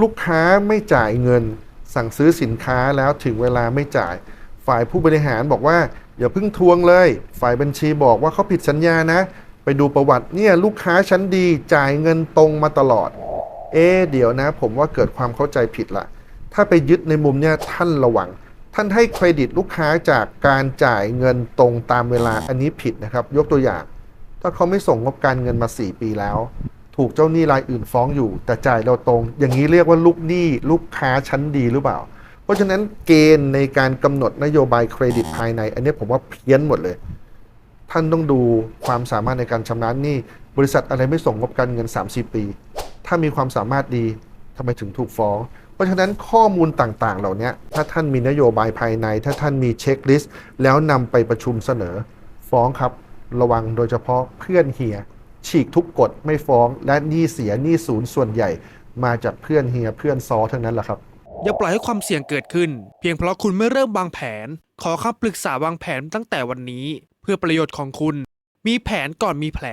ลูกค้าไม่จ่ายเงิน สั่งซื้อสินค้าแล้วถึงเวลาไม่จ่าย ฝ่ายผู้บริหารบอกว่าอย่าเพิ่งทวงเลย ฝ่ายบัญชีบอกว่าเขาผิดสัญญานะ ไปดูประวัติเนี่ยลูกค้าชั้นดีจ่ายเงินตรงมาตลอด เอ๊เดี๋ยวนะ ผมว่าเกิดความเข้าใจผิดละถ้าไปยึดในมุมเนี่ยท่านระวัง ท่านให้เครดิตลูกค้าจากการจ่ายเงินตรงตามเวลาอันนี้ผิดนะครับ ยกตัวอย่าง ถ้าเขาไม่ส่งงบการเงินมา 4 ปีแล้ว ถูกเจ้าหนี้รายอื่นฟ้องอยู่ แต่จ่ายเราตรง อย่างนี้เรียกว่าลูกหนี้ลูกค้าชั้นดีหรือเปล่า เพราะฉะนั้นเกณฑ์ในการกำหนดนโยบายเครดิตภายใน อันนี้ผมว่าเพี้ยนหมดเลย ท่านต้องดูความสามารถในการชำระหนี้บริษัทอะไรไม่ส่งงบการเงิน30ปี ถ้ามีความสามารถดีทำไมถึงถูกฟ้องเพราะฉะนั้นข้อมูลต่างๆ เหล่านี้ถ้าท่านมีนโยบายภายใน ถ้าท่านมีเช็คลิสต์ แล้วนำไปประชุมเสนอ ฟ้องครับ ระวังโดยเฉพาะเพื่อนเฮีย ฉีกทุกกฎไม่ฟ้อง และหนี้เสียหนี้ศูนย์ส่วนใหญ่ มาจากเพื่อนเฮียเพื่อนซอทั้งนั้นแหละครับ อย่าปล่อยให้ความเสี่ยงเกิดขึ้น เพียงเพราะคุณไม่เริ่มวางแผน ขอคำปรึกษาวางแผนตั้งแต่วันนี้ เพื่อประโยชน์ของคุณ มีแผนก่อนมีแผล